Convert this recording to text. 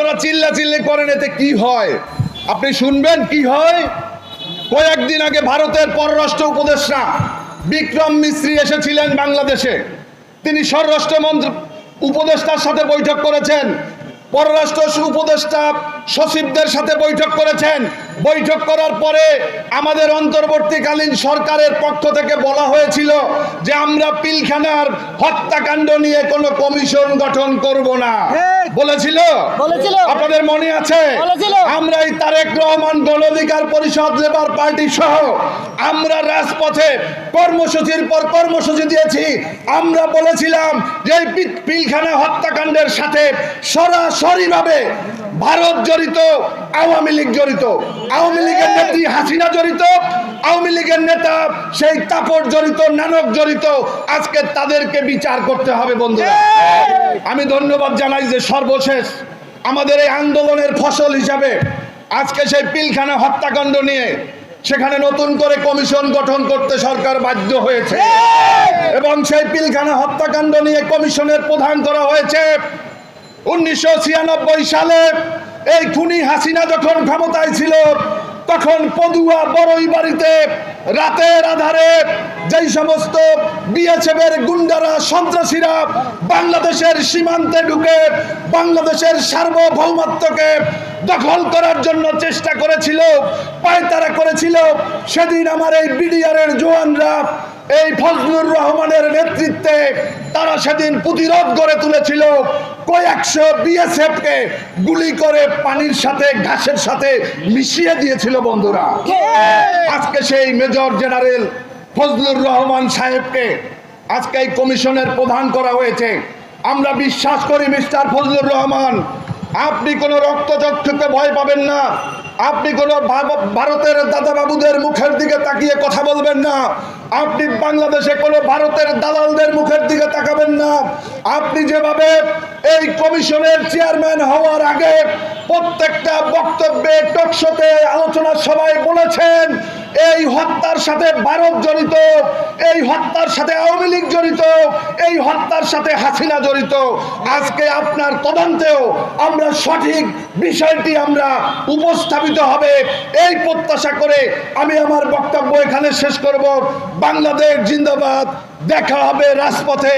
আপনারা চিল্লা চিল্লি করেন, এতে কি হয়? আপনি শুনবেন কি হয়? কয়েকদিন আগে ভারতের পররাষ্ট্র উপদেষ্টা বিক্রম মিস্ত্রি এসেছিলেন বাংলাদেশে। তিনি স্বরাষ্ট্রমন্ত্র উপদেষ্টার সাথে বৈঠক করেছেন। পররাষ্ট্র উপদেষ্টা সচিবদের সাথে বৈঠক করেছেন। বৈঠক করার পরে আমাদের অন্তর্বর্তীকালীন সরকারের পক্ষ থেকে বলা হয়েছিল যে আমরা পিলখানার হত্যাকাণ্ড নিয়ে কোনো কমিশন গঠন করব না। বলেছিল। আপনাদের মনে আছে? আমরা এই তারেক রহমান গণ অধিকার পরিষদ লেবার পার্টি সহ আমরা রাজপথে কর্মসূচির পর কর্মসূচি দিয়েছি। আমরা বলেছিলাম যে এই পিলখানা হত্যাকাণ্ডের সাথে সরাসরিভাবে ভারত জড়িত আওয়ামী লীগ জড়িত। আওয়ামী লীগের নেত্রী হাসিনা জড়িত। আওয়ামী লীগের নেতা সেই তাপর জড়িত নানক জড়িত। আজকে তাদেরকে বিচার করতে হবে বন্ধুরা। আমি ধন্যবাদ জানাই যে সর্বশেষ আমাদের এই আন্দোলনের ফসল হিসাবে আজকে সেই পিলখানা হত্যাকাণ্ড নিয়ে সেখানে নতুন করে কমিশন গঠন করতে সরকার বাধ্য হয়েছে। এবং সেই পিলখানা হত্যাকাণ্ড নিয়ে কমিশনের প্রধান করা হয়েছে। উনিশশো ছিয়ানব্বই সালে এই খুনি হাসিনা যখন ক্ষমতায় ছিল তখন পদুয়া বড়ই বাড়িতে রাতের আধারে যেই সমস্ত বিএসএফের গুন্ডারা সন্ত্রাসীরা বাংলাদেশের সীমান্তে ঢুকে বাংলাদেশের সার্বভৌমত্বকে দখল করার জন্য চেষ্টা করেছিল পায়তারা করেছিল সেদিন আমার এই বিডিআরের জওয়ানরা এই ফজলুর রহমানের নেতৃত্বে তারা সেদিন প্রতিরোধ গড়ে তুলেছিল। কয়েকশো বিএসএফ কে গুলি করে পানির সাথে ঘাসের সাথে মিশিয়ে দিয়েছিল বন্ধুরা। আজকে সেই মেজর জেনারেল ফজলুর রহমান সাহেবকে আজকে এই কমিশনের প্রধান করা হয়েছে। আমরা বিশ্বাস করি মিস্টার ফজলুর রহমান, আপনি কোনো রক্তচক্ষুকে ভয় পাবেন না, আপনি কোনো ভারতের দাদাবাবুদের মুখের দিকে তাকিয়ে কথা বলবেন না, আপনি বাংলাদেশে কোনো ভারতের দালালদের মুখের দিকে তাকাবেন না, আপনি যেভাবে এই কমিশনের চেয়ারম্যান হওয়ার আগে প্রত্যেকটা বক্তব্যে টকশোতে আলোচনা সবাই বলেছেন এই হত্যার সাথে ভারত জড়িত, এই হত্যার সাথে আওয়ামী লীগ জড়িত, এই হত্যার সাথে হাসিনা জড়িত। আজকে আপনার তদন্তেও আমরা সঠিক বিষয়টি আমরা উপস্থাপিত হবে। এই প্রত্যাশা করে আমি আমার বক্তব্য এখানে শেষ করব। বাংলাদেশ জিন্দাবাদ। দেখা হবে রাজপথে।